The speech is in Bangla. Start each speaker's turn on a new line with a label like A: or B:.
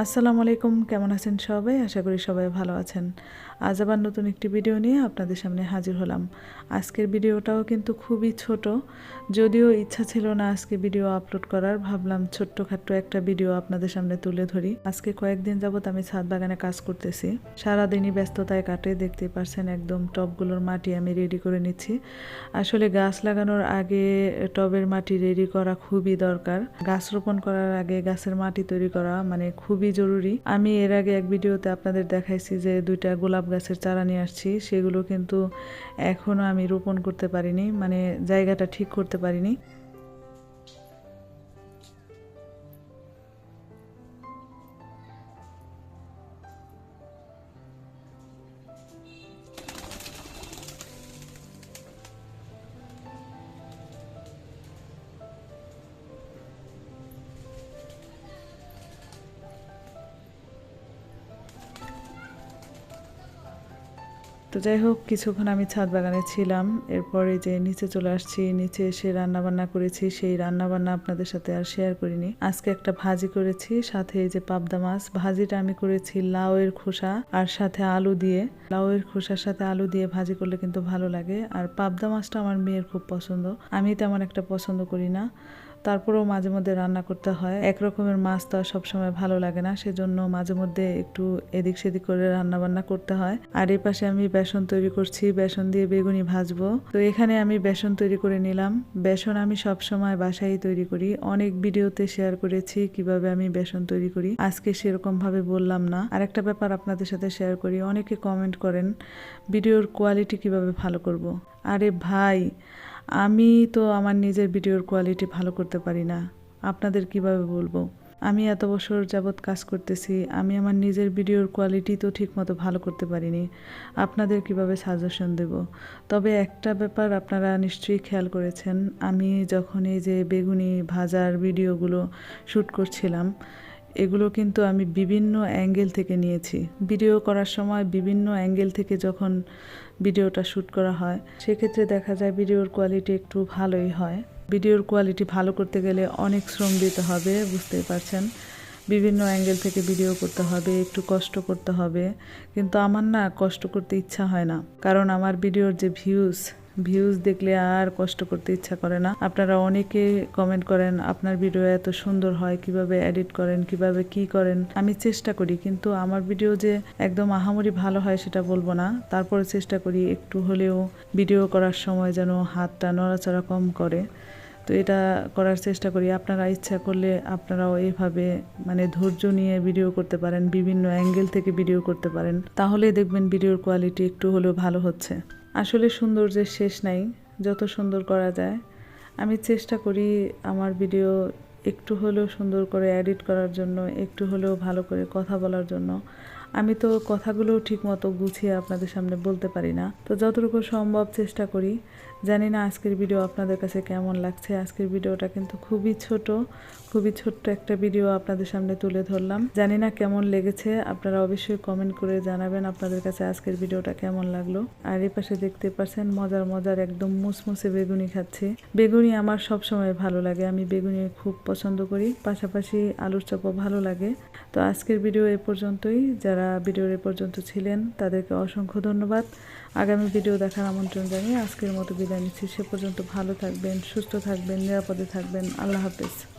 A: আসসালামু আলাইকুম, কেমন আছেন সবাই? আশা করি সবাই ভালো আছেন। আজ আবার নতুন একটি ভিডিও নিয়ে আপনাদের সামনে হাজির হলাম। আজকের ভিডিওটাও কিন্তু খুবই ছোট। যদিও ইচ্ছা ছিল না আজকে ভিডিও আপলোড করার, ভাবলাম ছোট্টখাট্ট একটা ভিডিও আপনাদের সামনে তুলে ধরি। আজকে কয়েকদিন যাবত আমি ছাদ বাগানে কাজ করতেছি। সারাদিনই ব্যস্ততায় কাটে দেখতে পারছেন একদম টবগুলোর মাটি আমি রেডি করে নিচ্ছি। আসলে গাছ লাগানোর আগে টবের মাটি রেডি করা খুবই দরকার। গাছ রোপণ করার আগে গাছের মাটি তৈরি করা মানে খুবই জরুরি। আমি এর আগে এক ভিডিওতে আপনাদের দেখাইছি যে দুইটা গোলাপ গাছের চারা নিয়ে আসছি। সেগুলো কিন্তু এখনও আমি রোপণ করতে পারিনি মানে জায়গাটা ঠিক করতে পারিনি। তো যাই হোক, কিছুক্ষণ আমি ছাদ বাগানে ছিলাম। এরপরে যে নিচে চলে আসছি, নিচে এসে রান্না বান্না করেছি। সেই রান্না বান্না আপনাদের সাথে আর শেয়ার করিনি। আজকে একটা ভাজি করেছি, সাথে এই যে পাবদা মাছ। ভাজিটা আমি করেছি লাউয়ের খোসা আর সাথে আলু দিয়ে। লাউয়ের খোসার সাথে আলু দিয়ে ভাজি করলে কিন্তু ভালো লাগে। আর পাবদা মাছটা আমার মেয়ের খুব পছন্দ। আমি তেমন একটা পছন্দ করি না। তারপরেও মাঝে মধ্যে রান্না করতে হয়। এক রকমের মাছ তো আর সবসময় ভালো লাগে না, সেজন্য মাঝে মধ্যে একটু এদিক সেদিক করে রান্না বান্না করতে হয়। আর এই পাশে আমি বেসন তৈরি করছি, বেসন দিয়ে বেগুনি ভাজবো। তো এখানে আমি বেসন তৈরি করে নিলাম। বেসন আমি সব সময় বাসায় তৈরি করি। অনেক ভিডিওতে শেয়ার করেছি কীভাবে আমি বেসন তৈরি করি। আজকে সেরকম ভাবে বললাম না। আরেকটা ব্যাপার আপনাদের সাথে শেয়ার করি, অনেকে কমেন্ট করেন, ভিডিওর কোয়ালিটি কীভাবে ভালো করব। আরে ভাই, আমি তো আমার নিজের ভিডিওর কোয়ালিটি ভালো করতে পারি না। আপনাদের কীভাবে বলব? আমি এত বছর যাবৎ কাজ করতেছি, আমি আমার নিজের ভিডিওর কোয়ালিটি তো ঠিকমতো ভালো করতে পারিনি। আপনাদের কীভাবে সাজেশন দেব? তবে একটা ব্যাপার আপনারা নিশ্চয়ই খেয়াল করেছেন, আমি যখন এই যে বেগুনি ভাজার ভিডিওগুলো শ্যুট করছিলাম এগুলো কিন্তু আমি বিভিন্ন অ্যাঙ্গেল থেকে নিয়েছি। ভিডিও করার সময় বিভিন্ন অ্যাঙ্গেল থেকে যখন ভিডিওটা শ্যুট করা হয়, সেক্ষেত্রে দেখা যায় ভিডিওর কোয়ালিটি একটু ভালোই হয়। ভিডিওর কোয়ালিটি ভালো করতে গেলে অনেক শ্রম দিতে হবে বুঝতেই পারছেন? বিভিন্ন অ্যাঙ্গেল থেকে ভিডিও করতে হবে, একটু কষ্ট করতে হবে। কিন্তু আমার না কষ্ট করতে ইচ্ছা হয় না। কারণ আমার ভিডিওর যে ভিউজ ভিউজ দেখলে আর কষ্ট করতে ইচ্ছা করে না। আপনারা অনেকে কমেন্ট করেন, আপনার ভিডিও এত সুন্দর হয়, কীভাবে এডিট করেন, কীভাবে কি করেন? আমি চেষ্টা করি, কিন্তু আমার ভিডিও যে একদম আহামরি ভালো হয় সেটা বলব না। তারপরে চেষ্টা করি একটু হলেও ভিডিও করার সময় যেন হাতটা নড়াচড়া কম করে। তো এটা করার চেষ্টা করি। আপনারা ইচ্ছা করলে আপনারাও এইভাবে মানে ধৈর্য নিয়ে ভিডিও করতে পারেন, বিভিন্ন অ্যাঙ্গেল থেকে ভিডিও করতে পারেন। তাহলে দেখবেন ভিডিওর কোয়ালিটি একটু হলেও ভালো হচ্ছে। আসলে সৌন্দর্যের শেষ নাই, যত সুন্দর করা যায়। আমি চেষ্টা করি আমার ভিডিও একটু হলেও সুন্দর করে এডিট করার জন্য, একটু হলেও ভালো করে কথা বলার জন্য। আমি তো কথাগুলো ঠিক মতো গুছিয়ে আপনাদের সামনে বলতে পারি না। তো যতটুকু সম্ভব চেষ্টা করি। জানি না আজকের ভিডিও আপনাদের কাছে কেমন লাগছে। আজকের ভিডিওটা কিন্তু খুবই ছোট, খুবই ছোট্ট একটা ভিডিও আপনাদের সামনে তুলে ধরলাম। জানি না কেমন লেগেছে, আপনারা অবশ্যই কমেন্ট করে জানাবেন আপনাদের কাছে আজকের ভিডিওটা কেমন লাগল। আর এই পাশে দেখতে পাচ্ছেন, মজার মজার একদম মুসমুসে বেগুনি খাচ্ছি। বেগুনি আমার সব সময় ভালো লাগে, আমি বেগুনি খুব পছন্দ করি। পাশাপাশি আলুর চপও ভালো লাগে। তো আজকের ভিডিও এ পর্যন্তই। যারা ভিডিওর এ পর্যন্ত ছিলেন, তাদেরকে অসংখ্য ধন্যবাদ। আগামী ভিডিও দেখার আমন্ত্রণ জানিয়ে আজকের মতো বিদায় নিচ্ছি। সে পর্যন্ত ভালো থাকবেন, সুস্থ থাকবেন, নিরাপদে থাকবেন। আল্লাহ হাফেজ।